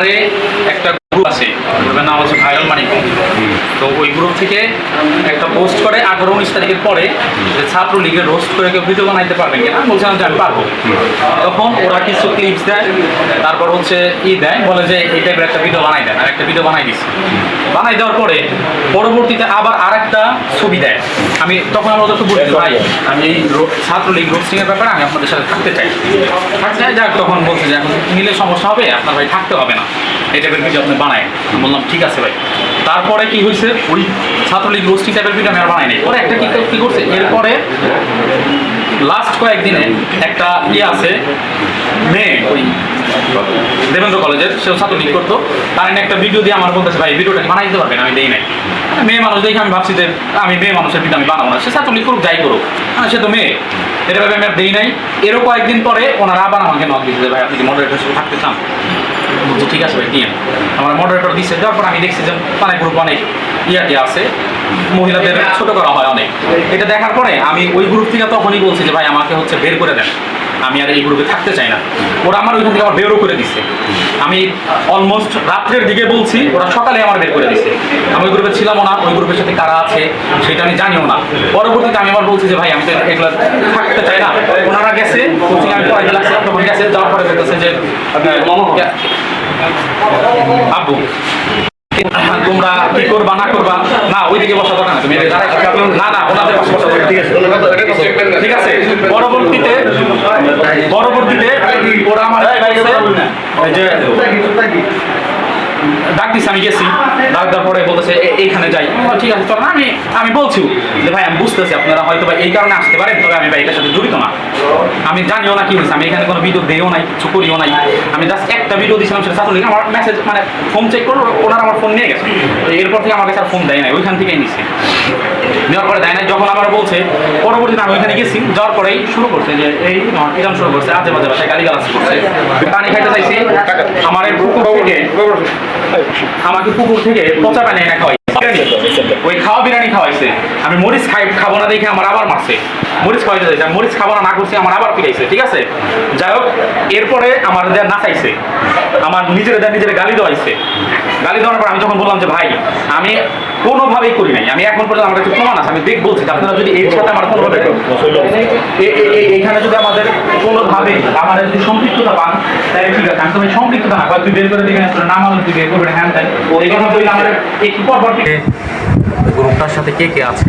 আমারে একটা গ্রুপ আছে নাম হচ্ছে ভাইরাল মানি তো ওই গ্রুপ থেকে পোস্ট করে আঠারো উনিশ তারিখের পরে যে ছাত্র লীগের রোস্ট করে কেউ ভিডিও বানাইতে পারবেন কিনা বলছিলাম যে আমি পারব। তখন ওরা কিছু ক্লিপস দেয়, তারপর হচ্ছে ই দেয়, বলে যে এই টাইপের একটা ভিডিও বানাই দেন, আর একটা ভিডিও বানাই দিচ্ছি বানাই দেওয়ার পরে পরবর্তীতে আবার আর একটা ছবি দেয়। আমি তখন আমরা ওদেরকে বলি ভাই আমি এই ছাত্রলীগ রোস্টিংয়ের ব্যাপারে আমি আপনাদের সাথে থাকতে চাই। থাকতে চাই, যাক, তখন বলছে যে এখন নিলে সমস্যা হবে, আপনার ভাই থাকতে হবে না। এই টাইপের ভিডিও আপনি বানায় বললাম, ঠিক আছে ভাই। তারপরে কি হয়েছে ওই ছাত্রলীগ রোস্টিং টাইপের ভিডিও আমি আর পরে একটা কি কি করছে? এরপরে লাস্ট কয়েকদিনে একটা ইয়ে আছে, মেয়ে ওই দেবেন্দ্র কলেজের, সেও ছাত্রলীগ করতো। তার একটা ভিডিও দিয়ে আমার বলতেছে, ভাই ভিডিওটা বানাই দিতে পারবেন? আমি দেই নাই। মেয়ে মানুষ দেখে আমি ভাবছি যে, আমি মেয়ে মানুষের ভিডিও আমি বানাবো না। সে ছাত্রলীগ করুক, যাই করুক। হ্যাঁ সে তো মেয়ে। এটা ভাবে আমি আর দেই নাই। এরও কয়েকদিন পরে ওনারা আবার আমাকে নক দিচ্ছে ভাই, আপনি কি মডারেটর সাথে থাকতে চান? ঠিক আছে ভাই, দিয়ে আমার মডারেটর দিচ্ছে যাওয়ার পর আমি দেখছি যে পানে গ্রুপ অনেক। ইয়াটি আছে। মহিলাদের ছোট করা হয় অনেক। এটা দেখার পরে আমি ওই গ্রুপ থেকে তখনই বলছি যে, ভাই, আমাকে হচ্ছে বের করে দেন। আমি আর এই গ্রুপে থাকতে চাই না। ওরা আমার ওইখান থেকে আমার বেরও করে দিচ্ছে আমি অলমোস্ট রাত্রের দিকে বলছি, ওরা সকালে আমার বের করে দিচ্ছে আমি ওই গ্রুপে ছিলামও না, ওই গ্রুপের সাথে কারা আছে সেটা আমি জানিও না। পরবর্তীতে আমি আবার বলছি যে, ভাই, আমি তো এগুলো থাকতে চাই না। ওনারা গেছে, কোচিং আমি পড়াইতে লাগছে, তখন গেছে, যাওয়ার পরে বলতেছে যে আব্বু। তোমরা কি করবা না করবা না ওইদিকে বসা দরকার না তুমি। না না ওনাদের পাশে বসা আছে ঠিক আছে পরবর্তীতে পরবর্তীতে ওরা আমার যে ডাক দিছে, আমি গেছি। ডাক দেওয়ার পরে বলতেছে এইখানে যাই। ঠিক আছে, চল। আমি আমি বলছি, যে ভাই, আমি বুঝতেছি আপনারা হয়তো বা এই কারণে আসতে পারেন, তবে আমি ভাই এটার সাথে জড়িত না। আমি জানিও না কি হয়েছে, আমি এখানে কোনো ভিডিও দিও নাই, কিছু করিও নাই। আমি জাস্ট একটা ভিডিও দিয়েছিলাম সেটা ছাত্রলীগ। আমার মেসেজ মানে ফোন চেক করো ওনারা আমার ফোন নিয়ে গেছে। এরপর থেকে আমার কাছে আর ফোন দেয় নাই, ওইখান থেকে নিচ্ছে নেওয়ার পরে দেয় নাই। যখন আবার বলছে পরবর্তীতে আমি ওইখানে গেছি যাওয়ার পরেই শুরু করছে যে এই এরকম শুরু করছে আজে বাজে বাসায় গালি গালাজ করছে। পানি খাইতে চাইছি, আমার পুকুর থেকে আমাকে পুকুর থেকে পচা পানি এনে খাওয়াই ওই খাওয়া বিরিয়ানি খাওয়াইছে। আমি মরিচ খাই খাব না দেখে আমার আবার মারছে। মরিচ খাওয়াইতে চাইছে, আমি মরিচ খাব না না করছি, আমার আবার ঠিক আছে? যাই হোক, এরপরে আমার দেয়া নাচাইছে। আমার নিজের নিজের গালি দেওয়াইছে। গালি দেওয়ার পর আমি যখন বললাম যে, ভাই, আমি কোনোভাবেই করি নাই। আমি এখন পর্যন্ত আমার কাছে প্রমাণ আছে আমি দেখ বলছি যে আপনারা যদি এর সাথে আমার কোনোভাবে এ- এ- এ- এখানে যদি আমাদের কোনোভাবে আমাদের যদি সম্পৃক্ততা পান তাহলে ঠিক আছে আমি তো সম্পৃক্ততা না তুই বের করে তোর নাম আলো তুই বের করবে হ্যান তাই এই কথা বললে আমাদের একটু পর পর গ্রুপটার সাথে কে কে আছে?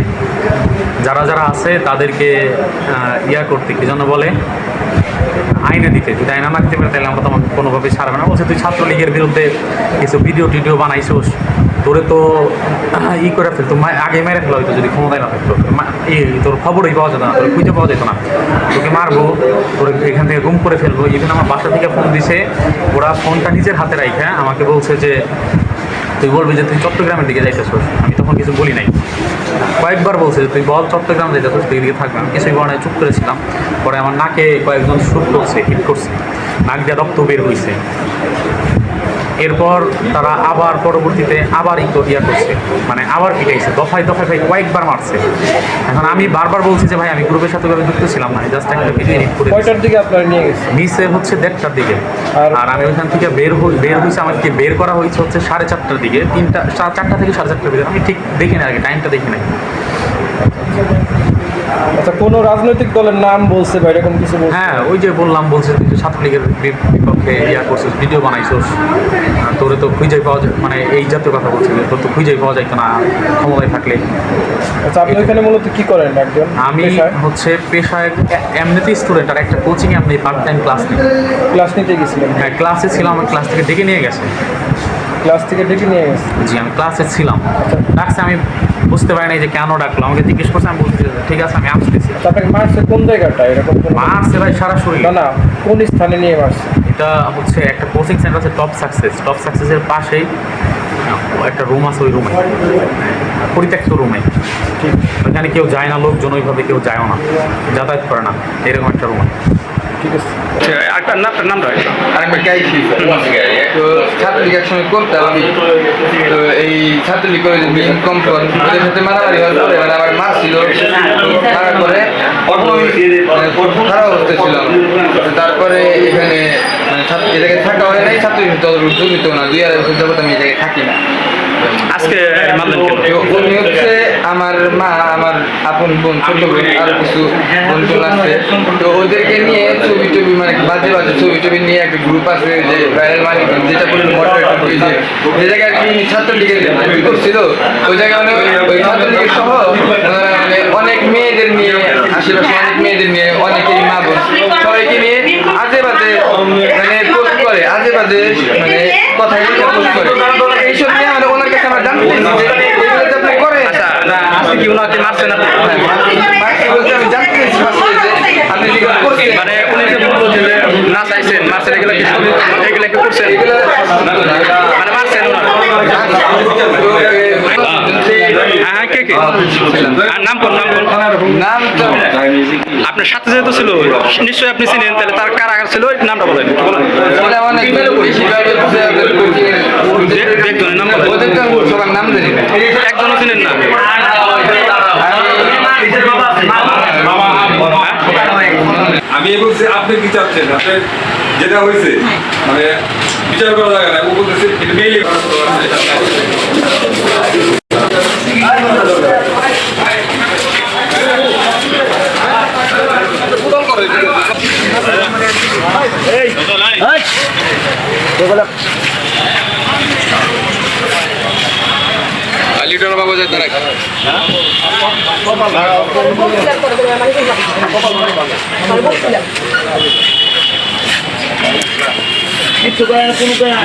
যারা যারা আছে তাদেরকে আহ, ইয়া করতে কি জন্য বলে? আইনে দিতে। যদি আইনা না দিতে পারে তাহলে আমরা তোমাকে কোনোভাবে ছাড়বে না। বলছে তুই ছাত্রলীগের বিরুদ্ধে কিছু ভিডিও টিডিও বানাইছোস। তোরে তো ই করে ফেলতো আগে মেরে ফেলা হইতো যদি ক্ষমতায় না থাকতো। তোর খবরই পাওয়া যেত না, তোর খুঁজে পাওয়া যেত না। তোকে মারবো, তোর এখান থেকে গুম করে ফেলব। ইভেন আমার বাসা থেকে ফোন দিছে, ওরা ফোনটা নিজের হাতে রাখে আমাকে বলছে যে, তুই বলবি যে তুই চট্টগ্রামের দিকে যাইতেছিস। আমি তখন কিছু বলি নাই। কয়েকবার বলছে যে, তুই বল চট্টগ্রাম যাইতেছিস, তুই এদিকে থাকবে আমি কিছুই বলে চুপ করেছিলাম পরে আমার নাকে কয়েকজন শুট করছে হিট করছে। নাক দিয়ে রক্ত বের হয়েছে এরপর তারা আবার পরবর্তীতে আবার ইয়া করছে। মানে আবার পিটাইছে দফায় দফায় ভাই কয়েকবার মারছে। এখন আমি বারবার বলছি যে ভাই আমি গ্রুপের সাথে ভাবে যুক্ত ছিলাম না জাস্ট একটা ভিডিও এডিট করে কয়টার দিকে আপনারা নিয়ে গেছে? নিচে হচ্ছে দেড়টার দিকে। আর- আমি ওইখান থেকে বের হই বের হয়েছে আমাকে বের করা হয়েছে হচ্ছে সাড়ে চারটার দিকে তিনটা চারটা থেকে সাড়ে চারটার দিকে। আমি ঠিক দেখি না আগে টাইমটা দেখি নাই। আচ্ছা কোনো রাজনৈতিক দলের নাম বলছে বা এরকম কিছু হ্যাঁ ওই যে বললাম বলছে তুই ছাত্রলীগের বিপক্ষে ইয়া করছিস ভিডিও বানাইছিস। তোরে তো খুঁজে পাওয়া যায় মানে এই জাতীয় কথা বলছিল তোর তো খুঁজে পাওয়া যাইতো না ক্ষমতায় থাকলে। আচ্ছা আপনি ওখানে মূলত কি করেন একজন আমি হচ্ছে পেশায় এমনিতেই স্টুডেন্ট আর একটা কোচিংয়ে আপনি পার্ট টাইম ক্লাস নিই। ক্লাস নিতে গেছিলেন? হ্যাঁ ক্লাসে ছিলাম আমি ক্লাস থেকে ডেকে নিয়ে গেছে। ক্লাস থেকে ডেকে নিয়ে গেছে। জি আমি ক্লাসে ছিলাম। ডাকছে আমি বুঝতে পারি নাই যে কেন ডাকলো। আমাকে জিজ্ঞেস করছে আমি বলছি ঠিক আছে আমি আসতেছি। আপনাকে মারছে কোন জায়গাটা? এরকম মারছে ভাই সারা শরীর না না কোন স্থানে নিয়ে মারছে? এটা হচ্ছে একটা কোচিং সেন্টার আছে টপ সাকসেস টপ সাকসেসের পাশেই একটা রুম আছে ওই রুমে পরিত্যক্ত রুমে ঠিক। ওখানে কেউ যায় না লোকজন ওইভাবে কেউ যায়ও না। যাতায়াত করে না। এরকম একটা রুমে ঠিক আছে। আরেকবার গাইছি। তো ছাত্রলীগ করতাম আমি তো এই ছাত্রলীগ করে যে বিন কম্পন ওদের সাথে মারামারি হওয়ার পরে মানে আমার মারছিল মারার পরে মানে খারাপ অবস্থা ছিল আমার। তো তারপরে এখানে মানে ছাত্র এ জায়গায় থাকা হয় নাই ছাত্রলীগ দল জড়িত না। দুই আড়াই বছর যাবত আমি জায়গায় থাকি না। আজকে উনি হচ্ছে আমার মা আমার আপন বোন ছোট বোন আর কিছু বোন আছে। তো ওদেরকে নিয়ে ছবি টবি মানে বাজে বাজে ছবি টবি নিয়ে একটা গ্রুপ আছে যে ভাইরাল মানি যেটা বলল মডারেটর যে যে জায়গায় কি ছাত্রলীগের করছিল ওই জায়গায় মানে ওই ছাত্রলীগের সহ মানে অনেক মেয়েদের নিয়ে আশেপাশে অনেক মেয়েদের নিয়ে অনেকেই মা বোন সবাইকে নিয়ে আজে বাজে মানে পোস্ট করে আজে বাজে মানে কথা পোস্ট করে। এইসব নিয়ে আমরা জানতে চাইছি যে এগুলো যে আপনি করেন আচ্ছা না, আজকে কি ওনাকে মারছেন আপনি মার্কস বলতে আমি জানতে চাইছি ফার্স্টে যে আপনি যেগুলো করছেন। মানে উনি যে বলল যে না চাইছেন মারছেন এগুলো কি এগুলো কি করছেন? মানে মারছেন হ্যাঁ হ্যাঁ কে কে? আর নাম কোন নাম কোন নাম তো আপনার সাথে যেহেতু ছিল নিশ্চয়ই আপনি চিনেন তাহলে তার কারাগার ছিল? ওই নামটা বলেন বলেন ওরা অনেক বেশিরভাগ হচ্ছে আপনার কোচিংয়ের যে- যে একজনের নাম বলেন ওদের তো সবার নাম জানি না। একজনও চিনেন না? আমি বলছি আপনি কি চাচ্ছেন? আপনি যেটা হয়েছে মানে বিচার করা যায় না ও বলতেছে মেইলি কিচ্ছু করে না কোনো করে না